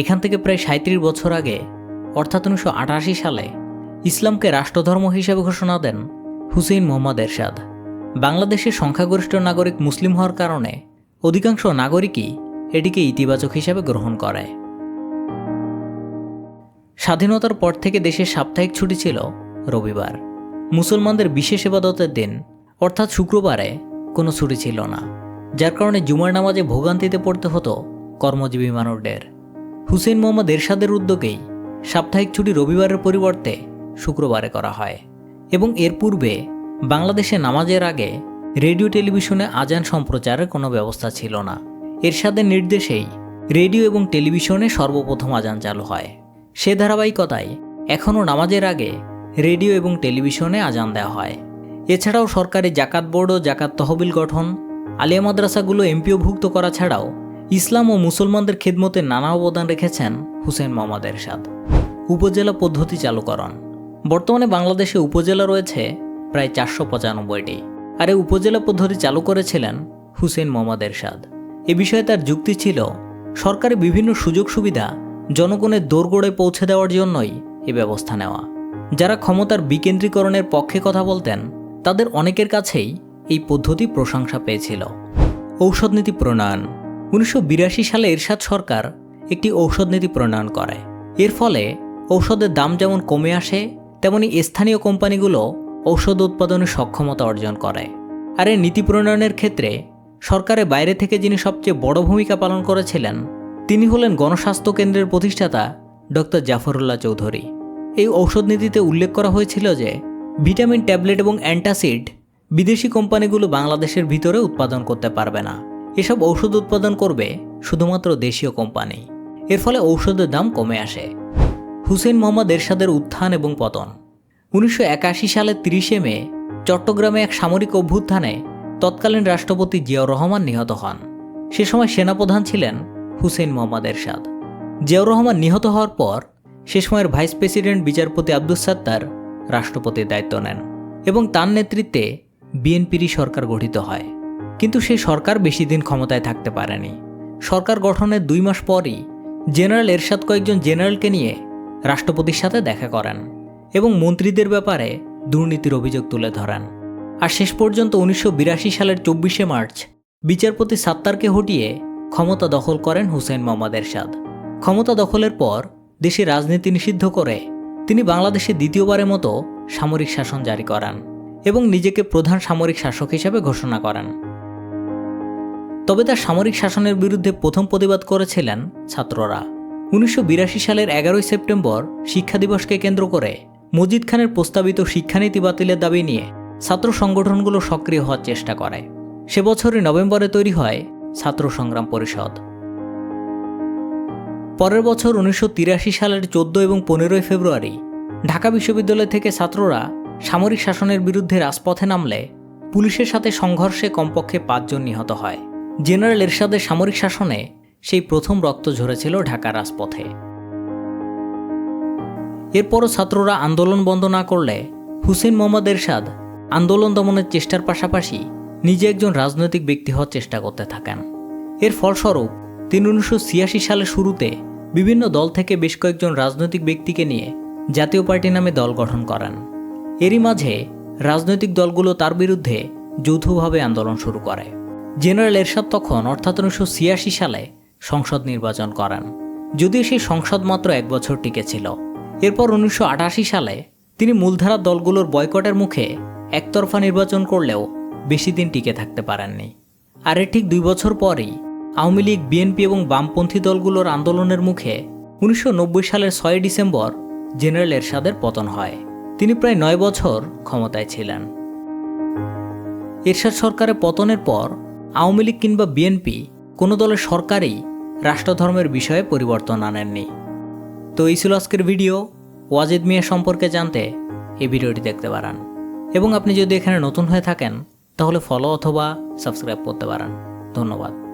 এখান থেকে প্রায় সাঁত্রিশ বছর আগে, অর্থাৎ উনিশশো আটাশি সালে, ইসলামকে রাষ্ট্রধর্ম হিসেবে ঘোষণা দেন হুসেইন মোহাম্মদ এরশাদ। বাংলাদেশের সংখ্যাগরিষ্ঠ নাগরিক মুসলিম হওয়ার কারণে অধিকাংশ নাগরিকই এটিকে ইতিবাচক হিসাবে গ্রহণ করে। স্বাধীনতার পর থেকে দেশের সাপ্তাহিক ছুটি ছিল রবিবার। মুসলমানদের বিশেষ ইবাদতের দিন, অর্থাৎ শুক্রবারে, কোনো ছুটি ছিল না, যার কারণে জুমার নামাজে ভোগান্তিতে পড়তে হতো কর্মজীবী মানুষদের। হুসেইন মোহাম্মদ এরশাদের উদ্যোগেই সাপ্তাহিক ছুটি রবিবারের পরিবর্তে শুক্রবারে করা হয় এবং এর পূর্বে বাংলাদেশে নামাজের আগে রেডিও টেলিভিশনে আজান সম্প্রচারের কোনো ব্যবস্থা ছিল না। এরশাদের নির্দেশেই রেডিও এবং টেলিভিশনে সর্বপ্রথম আজান চালু হয়। সে ধারাবাহিকতায় এখনও নামাজের আগে রেডিও এবং টেলিভিশনে আজান দেওয়া হয়। এছাড়াও সরকারি জাকাত বোর্ড ও জাকাত তহবিল গঠন, আলিয়া মাদ্রাসাগুলো এমপিওভুক্ত করা ছাড়াও ইসলাম ও মুসলমানদের খেদমতে নানা অবদান রেখেছেন হুসেন মোহাম্মদ এরশাদ। উপজেলা পদ্ধতি চালুকরণ। বর্তমানে বাংলাদেশে উপজেলা রয়েছে প্রায় চারশো পঁচানব্বইটি। আর এই উপজেলা পদ্ধতি চালু করেছিলেন হুসেন মোহাম্মদ এরশাদ। এ বিষয়ে তার যুক্তি ছিল, সরকারি বিভিন্ন সুযোগ সুবিধা জনগণের দোরগোড়ে পৌঁছে দেওয়ার জন্যই এ ব্যবস্থা নেওয়া। যারা ক্ষমতার বিকেন্দ্রীকরণের পক্ষে কথা বলতেন, তাদের অনেকের কাছেই এই পদ্ধতি প্রশংসা পেয়েছিল। ঔষধ নীতি প্রণয়ন। উনিশশো বিরাশি সালে এরশাদ সরকার একটি ঔষধ নীতি প্রণয়ন করে। এর ফলে ঔষধের দাম যেমন কমে আসে, তেমনি স্থানীয় কোম্পানিগুলো ঔষধ উৎপাদনের সক্ষমতা অর্জন করে। আর এই নীতি প্রণয়নের ক্ষেত্রে সরকারের বাইরে থেকে যিনি সবচেয়ে বড় ভূমিকা পালন করেছিলেন, তিনি হলেন গণস্বাস্থ্য কেন্দ্রের প্রতিষ্ঠাতা ডক্টর জাফরুল্লাহ চৌধুরী। এই ঔষধ নীতিতে উল্লেখ করা হয়েছিল যে, ভিটামিন ট্যাবলেট এবং অ্যান্টাসিড বিদেশি কোম্পানিগুলো বাংলাদেশের ভিতরে উৎপাদন করতে পারবে না। এসব ঔষধ উৎপাদন করবে শুধুমাত্র দেশীয় কোম্পানি। এর ফলে ঔষধের দাম কমে আসে। হুসেন মোহাম্মদ এরশাদের উত্থান এবং পতন। উনিশশো সালের তিরিশে মে, চট্টগ্রামে এক সামরিক অভ্যুত্থানে তৎকালীন রাষ্ট্রপতি জিয়াউর রহমান নিহত হন। সে সময় সেনাপ্রধান ছিলেন হুসেন মোহাম্মদ এরশাদ। জিয়াউর রহমান নিহত হওয়ার পর সে সময়ের ভাইস প্রেসিডেন্ট বিচারপতি আব্দুল সাত্তার রাষ্ট্রপতির দায়িত্ব নেন এবং তার নেতৃত্বে বিএনপিরই সরকার গঠিত হয়। কিন্তু সেই সরকার বেশি দিন ক্ষমতায় থাকতে পারেনি। সরকার গঠনের দুই মাস পরই জেনারেল এরশাদ কয়েকজন জেনারেলকে নিয়ে রাষ্ট্রপতির সাথে দেখা করেন এবং মন্ত্রীদের ব্যাপারে দুর্নীতির অভিযোগ তুলে ধরেন। আর শেষ পর্যন্ত উনিশশো বিরাশি সালের চব্বিশে মার্চ বিচারপতি সাত্তারকে হটিয়ে ক্ষমতা দখল করেন হুসেন মোহাম্মদ এরশাদ। ক্ষমতা দখলের পর দেশে রাজনীতি নিষিদ্ধ করে তিনি বাংলাদেশে দ্বিতীয়বারের মতো সামরিক শাসন জারি করান এবং নিজেকে প্রধান সামরিক শাসক হিসেবে ঘোষণা করেন। তবে তার সামরিক শাসনের বিরুদ্ধে প্রথম প্রতিবাদ করেছিলেন ছাত্ররা। উনিশশো বিরাশি সালের এগারোই সেপ্টেম্বর শিক্ষা দিবসকে কেন্দ্র করে মজিদ খানের প্রস্তাবিত শিক্ষানীতি বাতিলের দাবি নিয়ে ছাত্র সংগঠনগুলো সক্রিয় হওয়ার চেষ্টা করে। সে বছরই নভেম্বরে তৈরি হয় ছাত্র সংগ্রাম পরিষদ। পরের বছর উনিশশো তিরাশি সালের চোদ্দ এবং পনেরোই ফেব্রুয়ারি ঢাকা বিশ্ববিদ্যালয় থেকে ছাত্ররা সামরিক শাসনের বিরুদ্ধে রাজপথে নামলে পুলিশের সাথে সংঘর্ষে কমপক্ষে পাঁচজন নিহত হয়। জেনারেল এরশাদের সামরিক শাসনে সেই প্রথম রক্ত ঝরেছিল ঢাকা রাজপথে। এরপরও ছাত্ররা আন্দোলন বন্ধ না করলে হুসেন মোহাম্মদ এরশাদ আন্দোলন দমনের চেষ্টার পাশাপাশি নিজে একজন রাজনৈতিক ব্যক্তি হওয়ার চেষ্টা করতে থাকেন। এর ফলস্বরূপ তিনি উনিশশো ছিয়াশি সালের শুরুতে বিভিন্ন দল থেকে বেশ কয়েকজন রাজনৈতিক ব্যক্তিকে নিয়ে জাতীয় পার্টি নামে দল গঠন করেন। এরই মাঝে রাজনৈতিক দলগুলো তার বিরুদ্ধে যৌথভাবে আন্দোলন শুরু করে। জেনারেল এরশাদ তখন অর্থাৎ উনিশশো ছিয়াশি সালে সংসদ নির্বাচন করেন। যদিও সেই সংসদ মাত্র এক বছর টিকেছিল। এরপর উনিশশো আটাশি সালে তিনি মূলধারা দলগুলোর বয়কটের মুখে একতরফা নির্বাচন করলেও বেশি দিন টিকে থাকতে পারেননি। আর ঠিক দুই বছর পরই আওয়ামী লীগ, বিএনপি এবং বামপন্থী দলগুলোর আন্দোলনের মুখে উনিশশো নব্বই সালের ছয় ডিসেম্বর জেনারেল এরশাদের পতন হয়। তিনি প্রায় নয় বছর ক্ষমতায় ছিলেন। এরশাদ সরকারের পতনের পর আওয়ামী লীগ কিংবা বিএনপি কোনো দলের সরকারই রাষ্ট্রধর্মের বিষয়ে পরিবর্তন আনেননি। তো এই ছিল আজকের ভিডিও। ওয়াজিদ মিয়া সম্পর্কে জানতে এই ভিডিওটি দেখতে পারেন। এবং আপনি যদি এখানে নতুন হয়ে থাকেন, তাহলে ফলো অথবা সাবস্ক্রাইব করতে পারেন। ধন্যবাদ।